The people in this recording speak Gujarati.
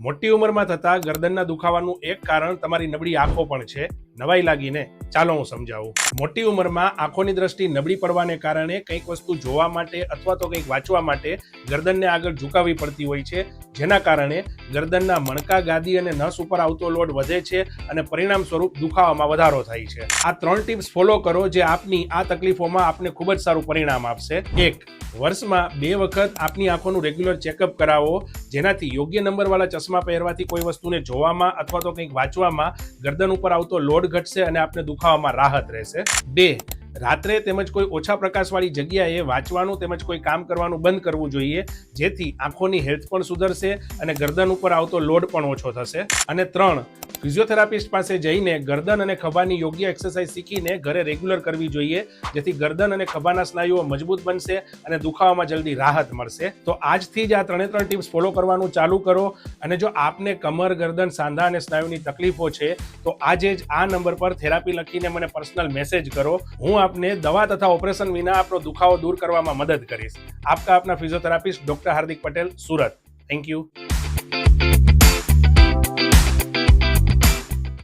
મોટી ઉંમરમાં થતા ગરદનના દુખાવાનું એક કારણ તમારી નબળી આંખો પણ છે. નવાઈ લાગીને ચાલો હું સમજાવું. મોટી ઉંમરમાં આંખોની દ્રષ્ટિ નબળી પડવાને કારણે કંઈક વસ્તુ જોવા માટે અથવા તો કંઈક વાંચવા માટે ગરદનને આગળ ઝુકાવવી પડતી હોય છે, જેના કારણે ગરદનના મણકા, ગાદી અને નસ ઉપર આવતો લોડ વધે છે અને પરિણામ સ્વરૂપ દુખાવામાં વધારો થાય છે. આ ત્રણ ટિપ્સ ફોલો કરો જે આપની આ તકલીફોમાં આપને ખૂબ જ સારું પરિણામ આપશે. એક, વર્ષમાં બે વખત આપની આંખોનું રેગ્યુલર ચેકઅપ કરાવો, જેનાથી યોગ્ય નંબરવાળા ચશ્મા પહેરવાથી કોઈ વસ્તુને જોવામાં અથવા તો કંઈક વાંચવામાં ગરદન ઉપર આવતો લોડ ઘટશે અને આપને દુખાવામાં રાહત રહેશે. બે, રાત્રે તેમજ કોઈ ઓછા પ્રકાશવાળી જગ્યાએ વાંચવાનું તેમજ કોઈ કામ કરવાનું બંધ કરવું જોઈએ, જેથી આંખોની હેલ્થ પણ સુધરશે અને ગરદન ઉપર આવતો લોડ પણ ઓછો થશે. અને ત્રણ ફિઝિયોથેરાપિસ્ટ પાસે જઈને ગરદન અને ખભાની યોગ્ય એક્સરસાઇઝ શીખીને ઘરે રેગ્યુલર કરવી જોઈએ, જેથી ગરદન અને ખભાના સ્નાયુઓ મજબૂત બનશે અને દુખાવામાં જલ્દી રાહત મળશે. તો આજથી જ આ ત્રણે ત્રણ ટિપ્સ ફોલો કરવાનું ચાલુ કરો અને જો આપને કમર, ગરદન, સાંધા અને સ્નાયુની તકલીફો છે, તો આજે જ આ નંબર પર થેરાપી લખીને મને પર્સનલ મેસેજ કરો. હું આપને દવા તથા ઓપરેશન વિના આપણો દુખાવો દૂર કરવામાં મદદ કરીશ. આપકા આપના physiotherapist doctor Hardik Patel, Surat. Thank you